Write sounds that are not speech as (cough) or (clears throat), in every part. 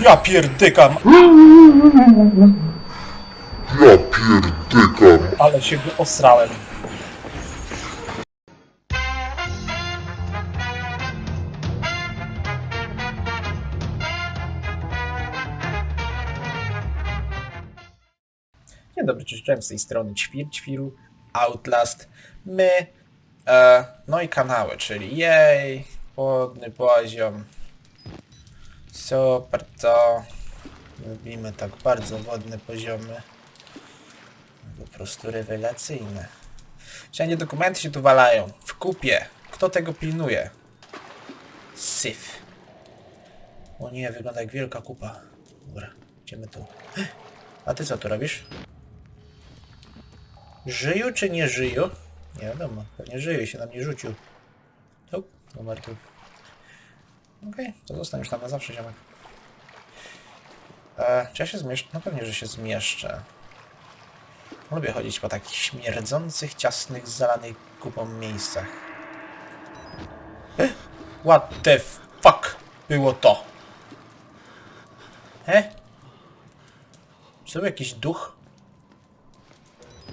Ja pierdykam, Ja pierdykam. ale się osrałem. Dzień dobry, cześć, z tej strony Ćwir, Ćwiru, Outlast, my, e, no i kanały, czyli jej, wodny poziom, super, to lubimy tak bardzo wodne poziomy, po prostu rewelacyjne. Wszędzie dokumenty się tu walają, w kupie, kto tego pilnuje? Syf. O nie, wygląda jak wielka kupa. Dobra, idziemy tu. A ty co tu robisz? Żyju czy nie żyju? Nie wiadomo, pewnie żyju się na mnie rzucił. O, numer tu. Okej, to zostań już tam na zawsze, ziomek. E, czy ja się zmieszczę? No pewnie, że się zmieszczę. Lubię chodzić po takich śmierdzących, ciasnych, zalanych kupą miejscach. Eh, What the fuck było to? He? Czy to był jakiś duch?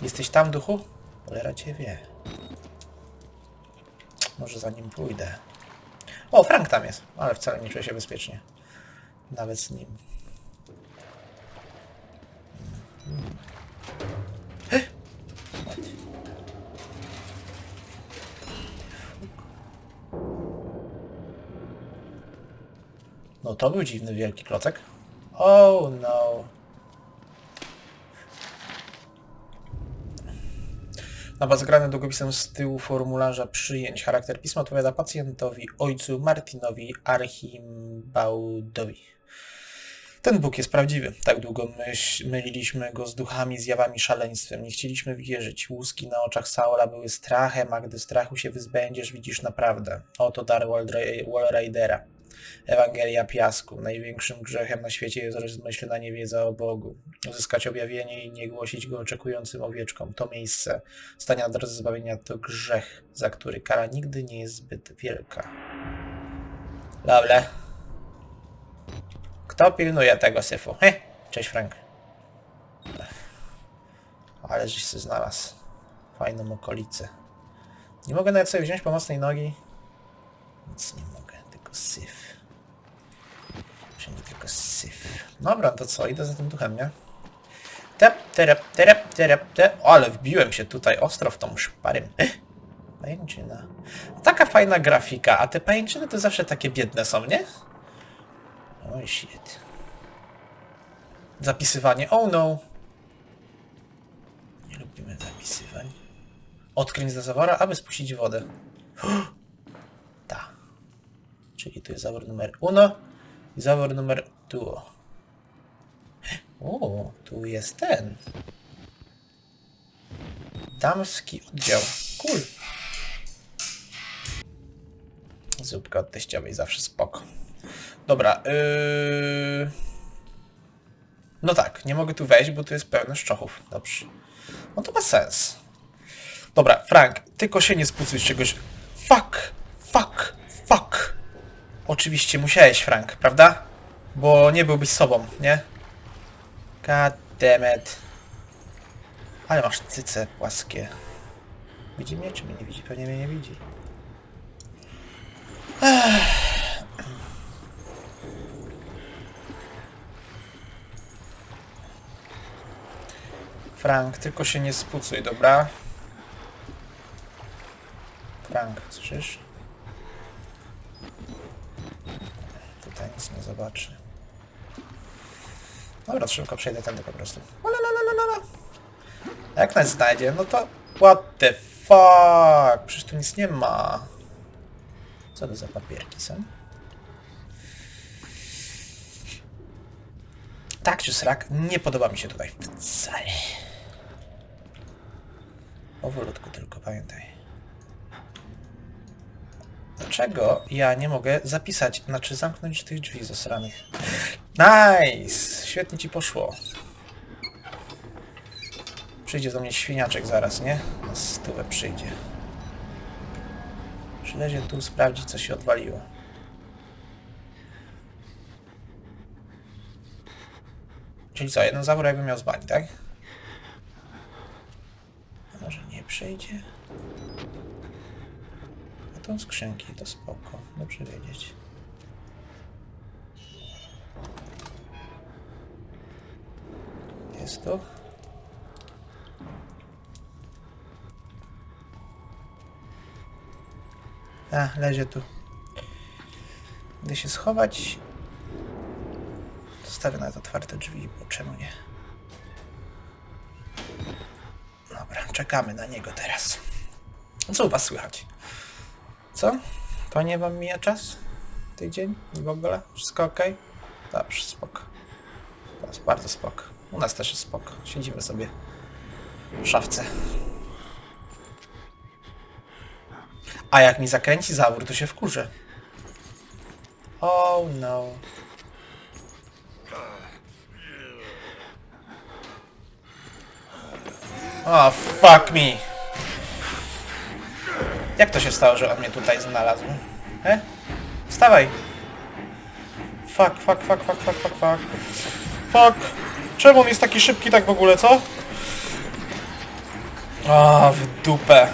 Jesteś tam, duchu? Cholera cię wie. Może za nim pójdę. O, Frank tam jest, ale wcale nie czuję się bezpiecznie. Nawet z nim. No to był dziwny wielki klocek. Oh no. Na bazę grane długopisem z tyłu formularza przyjęć. Charakter pisma odpowiada pacjentowi, ojcu Martinowi Archimbaudowi. Ten Bóg jest prawdziwy. Tak długo myśl, myliliśmy go z duchami, zjawami, szaleństwem. Nie chcieliśmy wierzyć. Łuski na oczach Saula były strachem, a gdy strachu się wyzbędziesz, widzisz naprawdę. Oto dar Wallridera. Ewangelia Piasku. Największym grzechem na świecie jest rozmyślna niewiedza o Bogu. Uzyskać objawienie i nie głosić go oczekującym owieczkom. To miejsce stania na drodze zbawienia to grzech, za który kara nigdy nie jest zbyt wielka. Dobra. Kto pilnuje tego syfu? He? Cześć Frank. Ale żeś się znalazł. Fajną okolicę. Nie mogę nawet sobie wziąć pomocnej nogi. Nic nie mogę, syf. Wszędzie tylko syf. Dobra, to co? Idę za tym duchem, nie? Tep, terep, terep, terep, te. O, ale wbiłem się tutaj ostro w tą szparym. (laughs) Pajęczyna. Taka fajna grafika, a te pajęczyny to zawsze takie biedne są, nie? Oj, shit. Zapisywanie. Oh no. Nie lubimy zapisywań. Odkręć zawora, aby spuścić wodę. (gasps) Czyli tu jest zawór numer uno i zawór numer duo. O, tu jest ten. Damski oddział. Cool. Zupka od teściowej zawsze spoko. Dobra, yy... No tak, nie mogę tu wejść, bo tu jest pełno szczochów. Dobrze. No to ma sens. Dobra, Frank, tylko się nie spucuj z czegoś. Fuck! Fuck! Oczywiście musiałeś, Frank, prawda? Bo nie byłbyś sobą, nie? God damn it. Ale masz cyce płaskie. Widzi mnie, czy mnie nie widzi? Pewnie mnie nie widzi. Frank, tylko się nie spucuj, dobra? Frank, słyszysz? Nic nie zobaczy. Dobra, szybko przejdę tędy po prostu. Jak nas znajdzie, no to... What the fuck? Przecież tu nic nie ma. Co to za papierki są? Tak czy srak, nie podoba mi się tutaj wcale. Powolutku tylko, pamiętaj. Dlaczego ja nie mogę zapisać, znaczy zamknąć tych drzwi zasranych? Nice! Świetnie ci poszło. Przyjdzie do mnie świniaczek zaraz, nie? Na stówę przyjdzie. Przylezie tu, sprawdzi co się odwaliło. Czyli co, jeden zawór jakbym miał z tak? A może nie przyjdzie? Tą skrzynki to spoko, dobrze wiedzieć. Jest tu? A, leży tu. Gdy się schować, zostawię nawet otwarte drzwi, bo czemu nie? Dobra, czekamy na niego teraz. Co u was słychać? Co? To nie wam mija czas? Tydzień? W ogóle? Wszystko ok? Dobrze. To jest bardzo spoko. U nas też jest spoko. Siedzimy sobie w szafce. A jak mi zakręci zawór, to się wkurzę. Oh no. O, fuck me. Jak to się stało, że on mnie tutaj znalazł? E? Wstawaj. Fuck, fuck, fuck, fuck, fuck, fuck, fuck. Fuck. Czemu on jest taki szybki tak w ogóle, co? O, w dupę.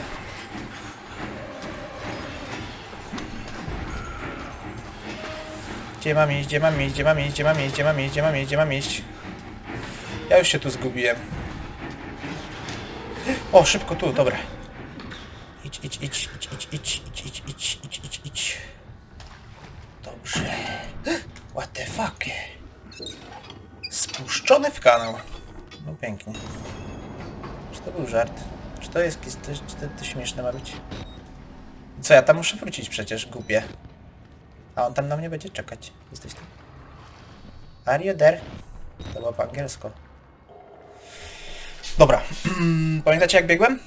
Gdzie mam iść, gdzie mam iść, gdzie mam iść, gdzie mam iść, gdzie mam iść, gdzie mam iść, gdzie mam iść? Ja już się tu zgubiłem. O, szybko tu, dobra. Idź, idź, idź, idź, idź, idź, idź, idź, idź, idź. Dobrze. What the fuck? Spuszczony w kanał. No pięknie. Czy to był żart? Czy to jest, czy to, czy to, to śmieszne ma być? Co, ja tam muszę wrócić przecież, głupie. A on tam na mnie będzie czekać. Jesteś tam. Are you there? To było po angielsku. Dobra. (clears throat) Pamiętacie jak biegłem?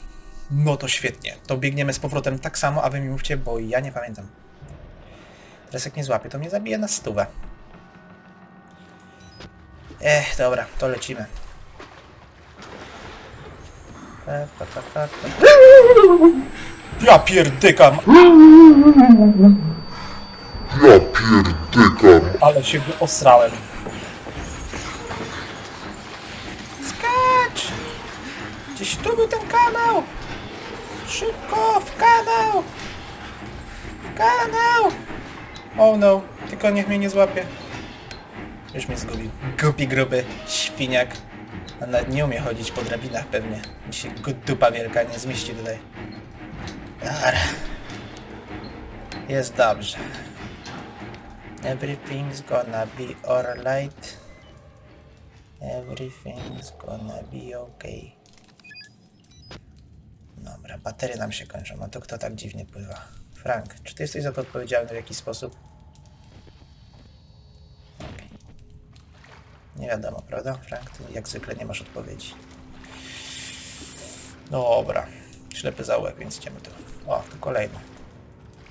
No to świetnie. To biegniemy z powrotem tak samo, a wy mi mówcie, bo ja nie pamiętam. Teraz jak nie złapię, to mnie zabije na stówę. Ech, dobra, to lecimy. Pa, pa, pa, pa, pa. Ja pierdykam! Ja pierdykam. Ale się osrałem. Skacz! Gdzieś tu był ten kanał! Szybko, w kanał! W kanał! Oh no, tylko niech mnie nie złapie. Już mnie zgubił. Głupi gruby świniak. On nawet nie umie chodzić po drabinach pewnie. Mi się dupa wielka nie zmieści tutaj. Dobra. Jest dobrze. Everything's gonna be alright. Everything's gonna be okay. Baterie nam się kończą, a to kto tak dziwnie pływa? Frank, czy ty jesteś za to odpowiedzialny w jakiś sposób? Nie wiadomo, prawda, Frank? Ty jak zwykle nie masz odpowiedzi. Dobra. Ślepy zaułek, więc idziemy tu. O, tu kolejny.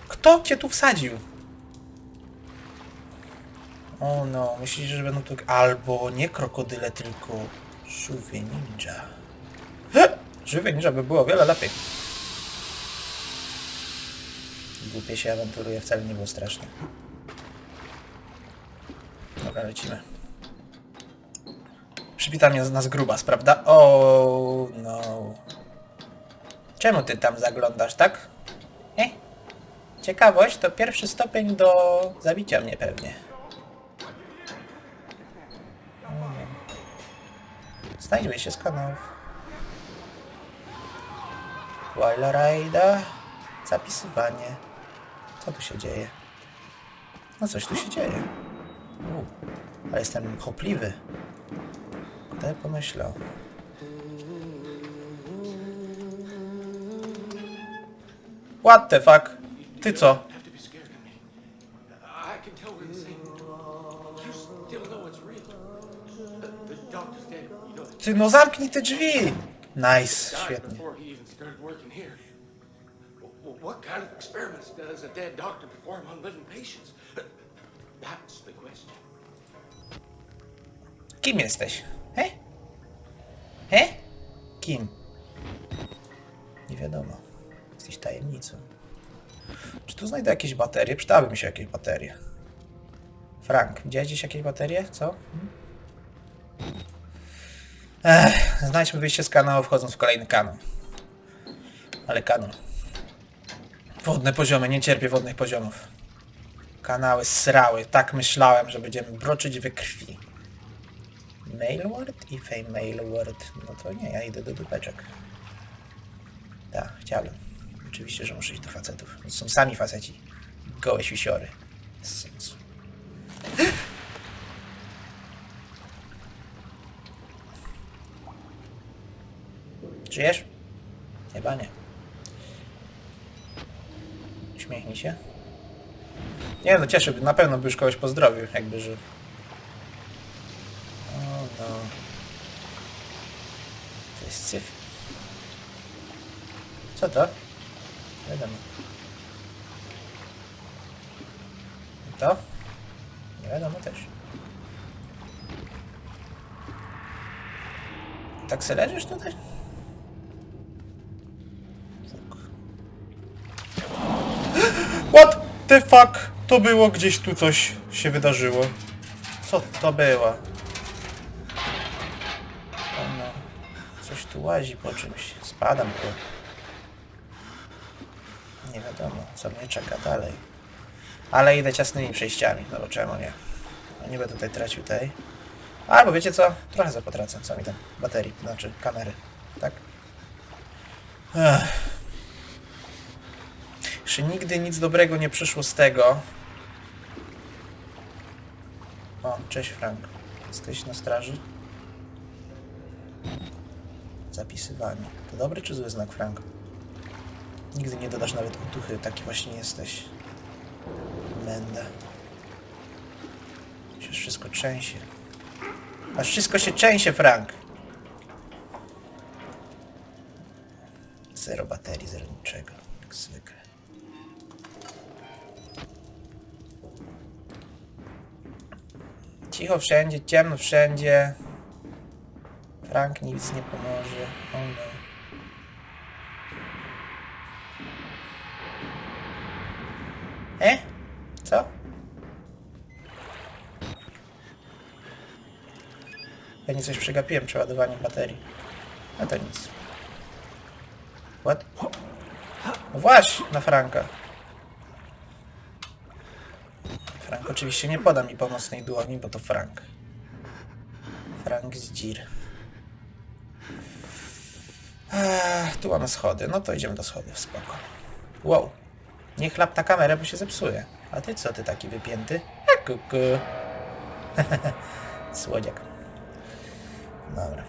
Kto cię tu wsadził? O no, myślisz, że będą tu... Albo nie krokodyle, tylko żółwie ninja. Żółwie ninja by było wiele lepiej. Głupie się awanturuje, wcale nie było straszne. Dobra, lecimy. Przywita mnie z nas grubas, prawda? O no. Czemu ty tam zaglądasz, tak? E? Ciekawość to pierwszy stopień do zabicia mnie pewnie. Znajdźmy się z kanałów. Wild Rider. Zapisywanie. Co tu się dzieje? No coś tu się dzieje. Ale jestem chopliwy. Ten pomyślał. What the fuck? Ty co? Ty no zamknij te drzwi! Nice, świetnie what kind of experiments does a dead doctor perform on living patients? That's the question. Kim jesteś? He? He? Kim? Nie wiadomo. Jesteś tajemnicą. Czy tu znajdę jakieś baterie? Przydały mi się jakieś baterie. Frank, widziałeś gdzieś jakieś baterie? Co? Hmm? Ech, znajdźmy wyjście z kanału wchodząc w kolejny kanał. Ale kanał. Wodne poziomy, nie cierpię wodnych poziomów. Kanały srały, tak myślałem, że będziemy broczyć we krwi. Mailword? If a mailword. No to nie, ja idę do dupeczek. Tak, chciałbym. Oczywiście, że muszę iść do facetów. To są sami faceci. Gołe siusiory. Bez sensu. (gasps) Żyjesz? Chyba nie. Uśmiechnij się. Nie no, cieszyłby, na pewno by już kogoś pozdrowił, jakby żył. O no. To jest syf. Co to? Wiadomo. To? Nie wiadomo też. Tak se leżysz tutaj? The fuck? To było gdzieś tu coś się wydarzyło. Co to było? Coś tu łazi po czymś. Spadam tu. Nie wiadomo, co mnie czeka dalej. Ale idę ciasnymi przejściami, no bo czemu nie? No nie będę tutaj tracił tej. Albo wiecie co? Trochę zapotracę, co mi tam baterii, znaczy kamery, tak? Ech. Jeszcze nigdy nic dobrego nie przyszło z tego. O, cześć Frank. Jesteś na straży? Zapisywanie. To dobry czy zły znak, Frank? Nigdy nie dodasz nawet otuchy, taki właśnie jesteś. Menda. Przecież wszystko trzęsie. Aż wszystko się trzęsie, Frank. Zero baterii, zero niczego. Jak zwykle. Cicho wszędzie, ciemno wszędzie. Frank nic nie pomoże. O no. E? Co? Pewnie coś przegapiłem przy ładowaniu baterii. A to nic. What? No właśnie, na Franka. Frank oczywiście nie poda mi pomocnej dłoni, bo to Frank. Frank z dzir. Tu mamy schody. No to idziemy do schodów, spoko. Wow. Nie chlap kamerę, bo się zepsuje. A ty co, ty taki wypięty? A kuku. (laughs) Słodziak. Dobra.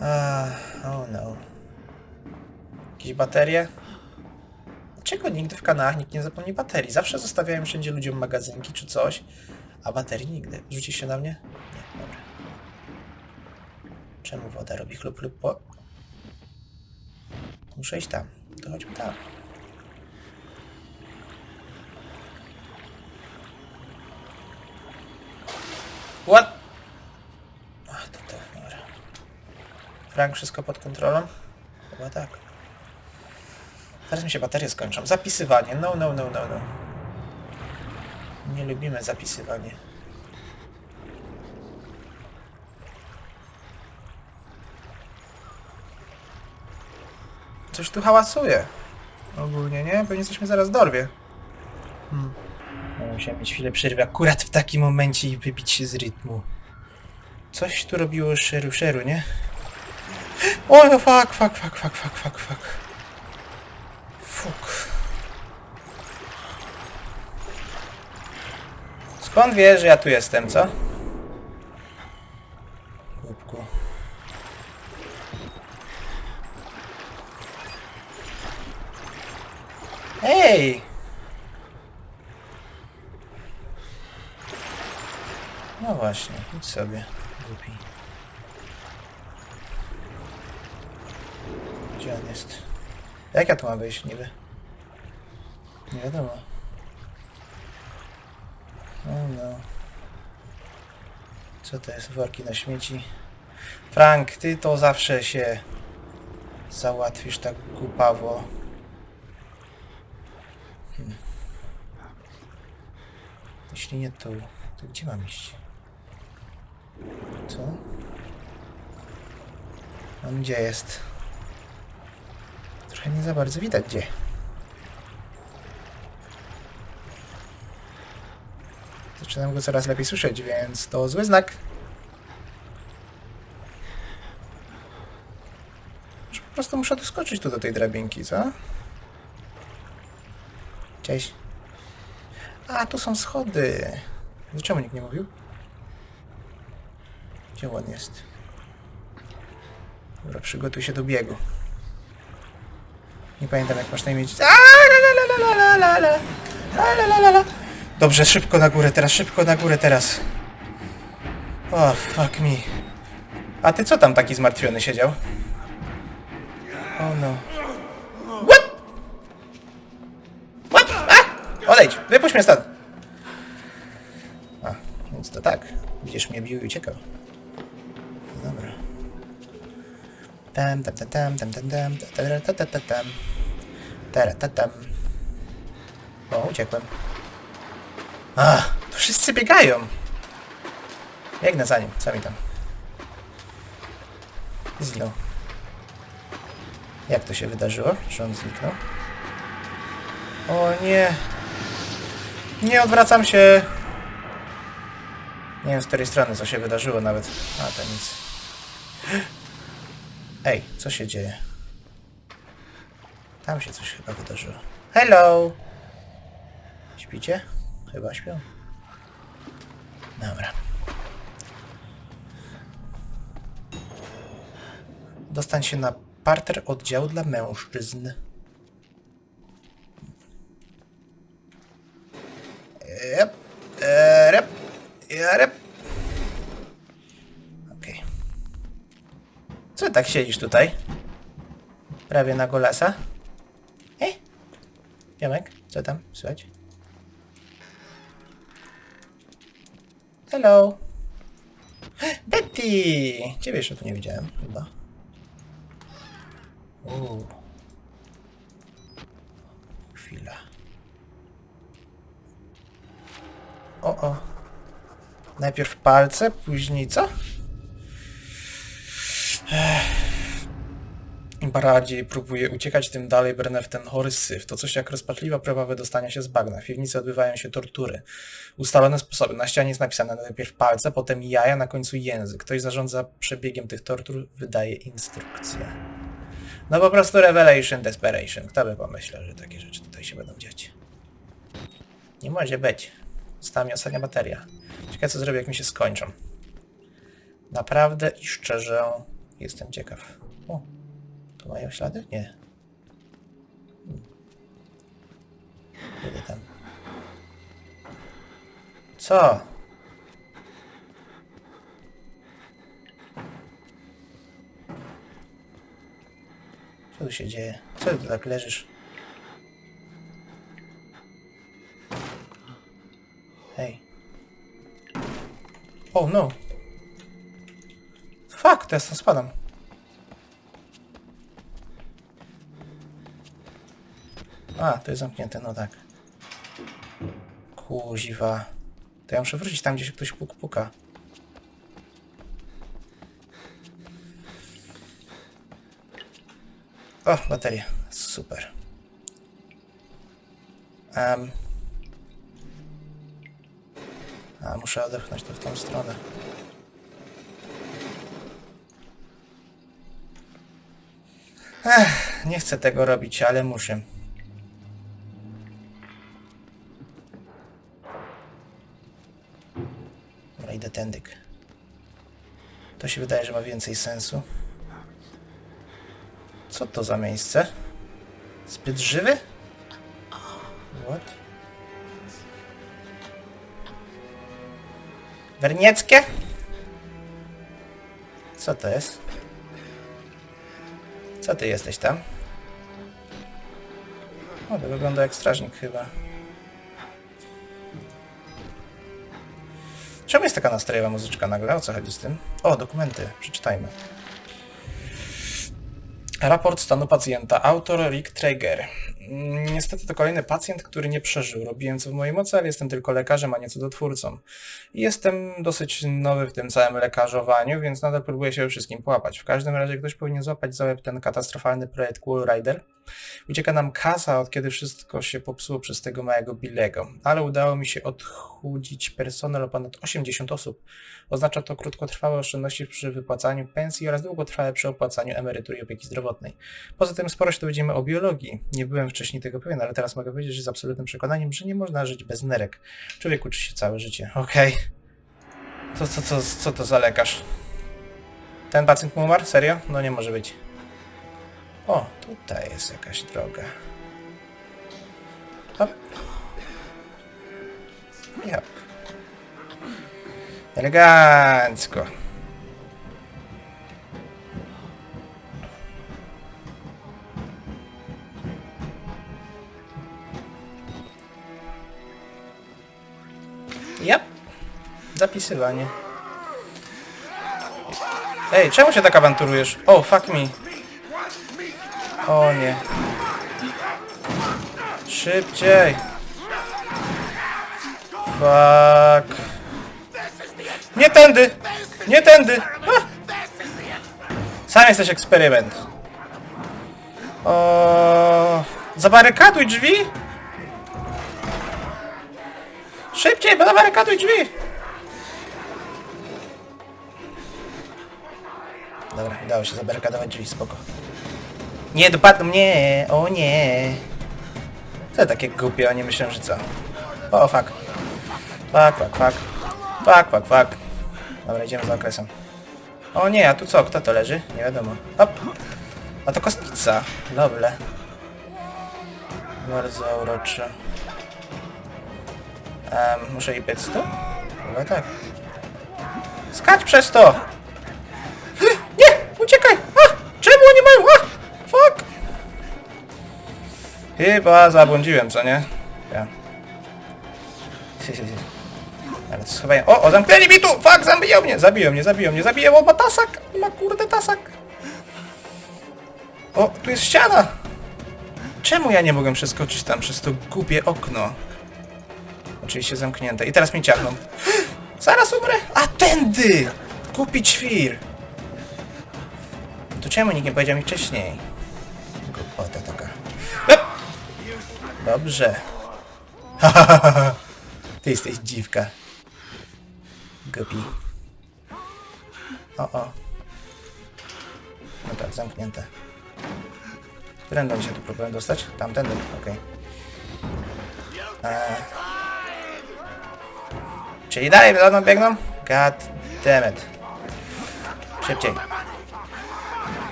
Ah, oh no. Jakieś baterie? Dlaczego nigdy w kanałach nikt nie zapomni baterii? Zawsze zostawiałem wszędzie ludziom magazynki czy coś, a baterii nigdy. Rzucisz się na mnie? Nie, dobra. Czemu woda robi chlup chlup po... Muszę iść tam. To chodźmy tam. What? Ach, to to, dobra. Frank, wszystko pod kontrolą? Chyba tak. Zaraz mi się baterie skończą. Zapisywanie. No, no, no, no, no. Nie lubimy zapisywanie. Coś tu hałasuje. Ogólnie, nie? Pewnie coś mnie zaraz dorwie. Hmm. Musiałem mieć chwilę przerwy akurat w takim momencie i wybić się z rytmu. Coś tu robiło szeru szeru, nie? (gasps) O, no fuck, fuck, fuck, fuck, fuck, fuck, fuck. Skąd wiesz, że ja tu jestem, co? Głupku. Ej! No właśnie, idź sobie, głupi. Gdzie on jest? Jak ja tu mam wyjść niby? Nie wiadomo. No no. Co to jest? Worki na śmieci? Frank, ty to zawsze się załatwisz tak głupawo. Hmm. Jeśli nie tu, To gdzie mam iść? Co? On gdzie jest? Trochę nie za bardzo widać gdzie. Zaczynam go coraz lepiej słyszeć, więc to zły znak. Że Po prostu muszę doskoczyć tu do tej drabinki, co? Cześć. A, tu są schody. Dlaczego nikt nie mówił? Gdzie on jest? Dobra, przygotuj się do biegu. Nie pamiętam jak masz na imię. Dobrze, szybko na górę teraz, szybko na górę teraz. O, fuck me. A ty co tam taki zmartwiony siedział? O no. What? What? A! Odejdź, wypuść mnie stąd. A, więc to tak. Będziesz mnie bił i uciekał. No Dobra. Tam, tam, tam, tam, tam, tam, tam, tam, tam, tam, tam, tam. Tara, ta, tam. O, uciekłem. A, to wszyscy biegają. Biegnę za nim, co mi tam. Zginął. Jak to się wydarzyło, że on zniknął? O nie. Nie odwracam się. Nie wiem z której strony co się wydarzyło nawet. A to nic. Ej, co się dzieje? Tam się coś chyba wydarzyło. Hello! Śpicie? Chyba śpią. Dobra. Dostań się na parter oddziału dla mężczyzn. Yep. Rep. Rep. Okej. Co tak siedzisz tutaj? Prawie na golasa? Ej! Jamek, co tam? Słychać? Hello! Betty! Ciebie jeszcze tu nie widziałem, chyba. Uuu. Chwila. O, o. Najpierw palce, później co? Bardziej próbuje uciekać, tym dalej brnę w ten chory syf. To coś jak rozpaczliwa próba wydostania się z bagna. W piwnicy odbywają się tortury. Ustalone sposoby. Na ścianie jest napisane najpierw palce, potem jaja, na końcu język. Ktoś zarządza przebiegiem tych tortur, wydaje instrukcje. No po prostu revelation, desperation. Kto by pomyślał, że takie rzeczy tutaj się będą dziać? Nie może być. Została mi ostatnia bateria. Ciekawe co zrobię, jak mi się skończą. Naprawdę i szczerze jestem ciekaw. O, tu mają ślady? Nie. Hmm. Idę tam. Co? Co tu się dzieje? Co ty tak leżysz? Hej. Oh no. Fuck, stąd spadam. A, to jest zamknięte, no tak. Kuziwa. To ja muszę wrócić tam, gdzie się ktoś puk puka. O, bateria. Super. Um. A, muszę odepchnąć to w tą stronę. Ech, nie chcę tego robić, ale muszę. Się wydaje, że ma więcej sensu. Co to za miejsce? Zbyt żywy? What? Wernieckie? Co to jest? Co ty jesteś tam? O, to wygląda jak strażnik chyba. Czemu jest taka nastrojowa muzyczka nagle? O co chodzi z tym? O, dokumenty. Przeczytajmy. Raport stanu pacjenta. Autor Rick Traeger. Mm, Niestety to kolejny pacjent, który nie przeżył. Robiłem co w mojej mocy, ale jestem tylko lekarzem, a nie cudotwórcą. Jestem dosyć nowy w tym całym lekarzowaniu, więc nadal próbuję się wszystkim połapać. W każdym razie ktoś powinien złapać za łeb ten katastrofalny projekt Cool Rider. Ucieka nam kasa, od kiedy wszystko się popsuło przez tego małego Billego, ale udało mi się odchudzić personel o ponad 80 osób. Oznacza to krótkotrwałe oszczędności przy wypłacaniu pensji oraz długotrwałe przy opłacaniu emerytury i opieki zdrowotnej. Poza tym sporo się dowiedziemy o biologii. Nie byłem wcześniej tego pewien, ale teraz mogę powiedzieć z absolutnym przekonaniem, że nie można żyć bez nerek. Człowiek uczy się całe życie. Okej. Co, co, co, co to za lekarz? Ten pacjent mu umarł? Serio? No nie może być. O, tutaj jest jakaś droga. Hop. Elegancko. Yep. Zapisywanie. Ej, czemu się tak awanturujesz? O, fuck me. O nie. Szybciej. Fuck. Nie tędy! Nie tędy! A! Sam jesteś eksperyment. O, zabarykaduj drzwi! Szybciej, zabarykaduj drzwi! Dobra, udało się zabarykadować drzwi, spoko. Nie dopadł mnie! O nie! Co takie głupie, a nie myślę, że co? O, fuck. Fuck, fuck, fuck. Fuck, fuck, fuck. Dobra, idziemy za okresem. O nie, a tu co? Kto to leży? Nie wiadomo. Hop. A to kostnica. Dobre. Bardzo urocze. Um, muszę jej biec tu? Chyba tak. Skacz przez to! Nie! Uciekaj! A! Czemu oni mają? A! Chyba zabłądziłem, co nie? Ja. Ale schowają. O, o, zamknęli mi tu! Fuck, zabiją mnie! Zabiją mnie, zabiją mnie, zabiją, o, ma tasak! Ma kurde tasak! O, tu jest ściana! Czemu ja nie mogłem przeskoczyć tam przez to głupie okno? Oczywiście zamknięte. I teraz mnie ciachną. (gasps) Zaraz umrę! A tędy! Głupi ćwir! To czemu nikt nie powiedział mi wcześniej? Głupota taka. Dobrze. (laughs) Ty jesteś dziwka. Głupi. O, o. No tak, zamknięte. Którędy się tu próbuję dostać? Tamtędy, okej. Eee. Czyli dalej za mną biegną? God damn it. Szybciej.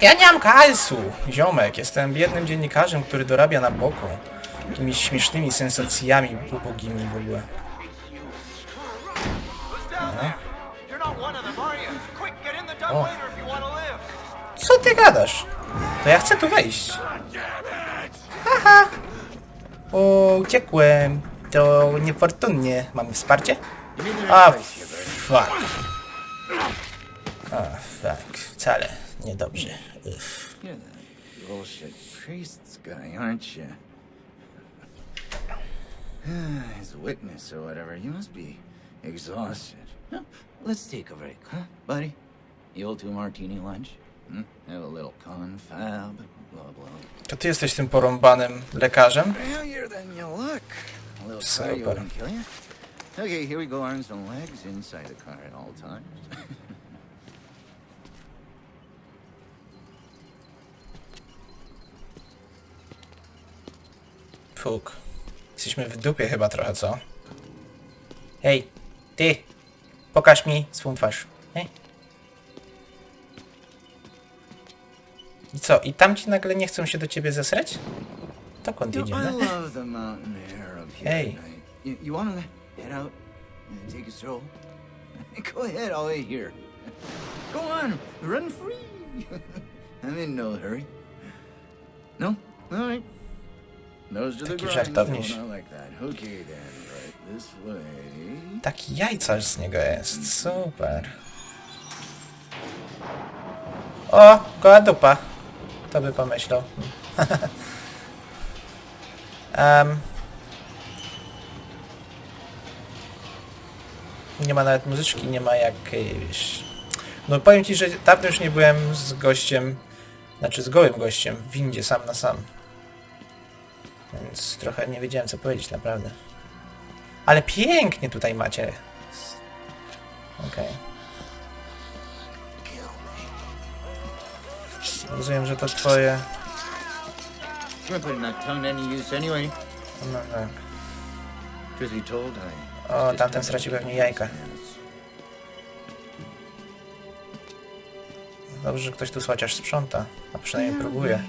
Ja nie mam hajsu, ziomek. Jestem biednym dziennikarzem, który dorabia na boku. Jakimiś śmiesznymi sensacjami ubogimi w ogóle. To live. Co ty gadasz? To ja chcę tu wejść. Haha. O, uciekłem. To niefortunnie. Mamy wsparcie? A, fuck. A, fuck. Wcale niedobrze. Uff. Bullshit priest's guy, aren't you? (sighs) His witness or whatever. You must be exhausted. Huh? Let's take a break, huh, buddy? The old two martini lunch? Hmm? Have a little confab, blah blah. To ty jesteś tym porąbanym lekarzem? Failure than you look. A little cardio wouldn't kill you. Okay, here we go. Arms and legs inside the car at all times. Fuk. Jesteśmy w dupie chyba trochę, co? Hej, ty! Pokaż mi swą twarz. Hej. I co? I tamci nagle nie chcą się do ciebie zesrać? Dokąd You know, I jedziemy? love the mountain air up here Hey. You, you want to head out and take a stroll? (laughs) Go ahead, I'll wait here. (laughs) Go on, run free. (laughs) I'm in no hurry. No? All right. Taki żartowniś. Taki jajcarz z niego jest. Super. O, goła dupa. kto by pomyślał. (laughs) Em. nie ma nawet muzyczki, nie ma jakiejś... No powiem ci, że dawno już nie byłem z gościem, znaczy z gołym gościem w windzie sam na sam. Więc trochę nie wiedziałem co powiedzieć naprawdę. Ale pięknie tutaj macie. Okej. Rozumiem, że to twoje... Tongue any use anyway. No, tak. Told, I... O, tamten stracił pewnie jajka. Dobrze, że ktoś tu chociaż sprząta, a przynajmniej próbuje.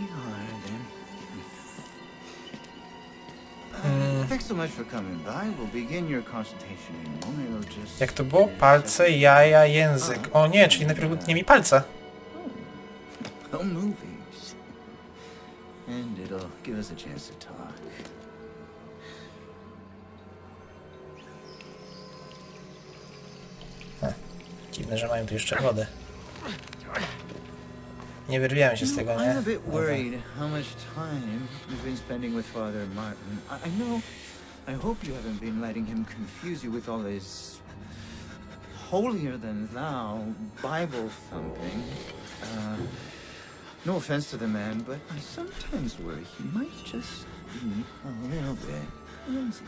Thanks so much for coming by. We'll begin your consultation in a moment. It'll just... Jak to było? Palce, jaja, język. O nie, czyli najpierw utnie mi palca. Oh, movies. And it'll give us a chance to talk. Dziwne, że mają tu jeszcze wodę. Nie wyrwiałem się z tego, nie? I'm a bit worried how much time you've been spending with Father Martin. I, I know. I hope you haven't been letting him confuse you with all his holier than thou Bible thumping. Uh, no offense to the man, but I sometimes worry he might just be a little bit crazy.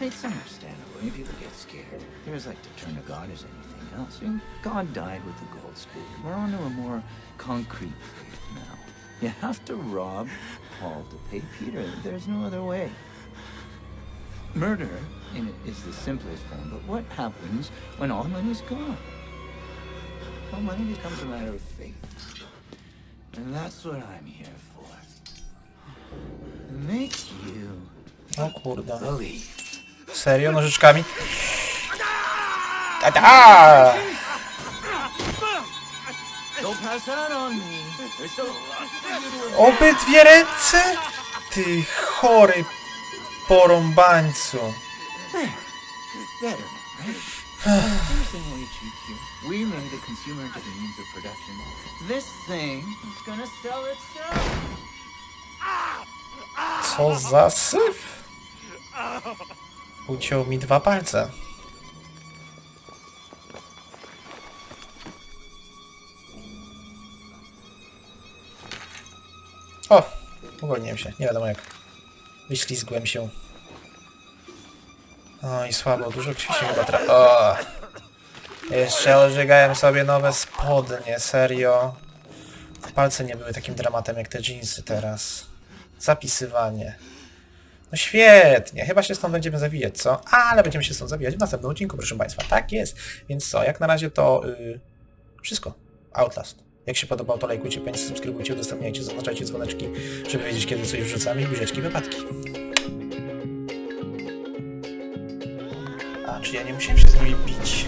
It's understandable when people get scared. They're as like to turn to God as anything else. I mean, God died with the gold standard. We're on to a more concrete faith now. You have to rob Paul to pay Peter. There's no other way. Murder in it is the simplest form, but what happens when all money's gone? Well, money becomes a matter of faith. And that's what I'm here for. Make you O kurde. believe. Serio? Nożyczkami? (laughs) Ta-da! Don't so Obydwie ręce? Ty chory porąbańcu. Co za syf? Uciął mi dwa palce. O! Uwolniłem się. Nie wiadomo jak. Wyślizgłem się. O i słabo. Dużo krwi się chyba tra... O! Jeszcze odżygałem sobie nowe spodnie. Serio. Palce nie były takim dramatem jak te jeansy teraz. Zapisywanie. No świetnie, chyba się stąd będziemy zawijać, co? Ale będziemy się stąd zawijać w następnym odcinku, proszę Państwa. Tak jest. Więc co, jak na razie to yy, wszystko. Outlast. Jak się podobało, to lajkujcie, pamiętajcie, subskrybujcie, udostępniajcie, zaznaczajcie dzwoneczki, żeby wiedzieć, kiedy coś wrzucamy i buzieczki, wypadki. A, czy ja nie musiałem się z nimi bić?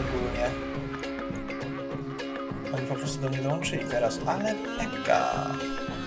Ogólnie. Oni po prostu do mnie dołączyli teraz, ale mega.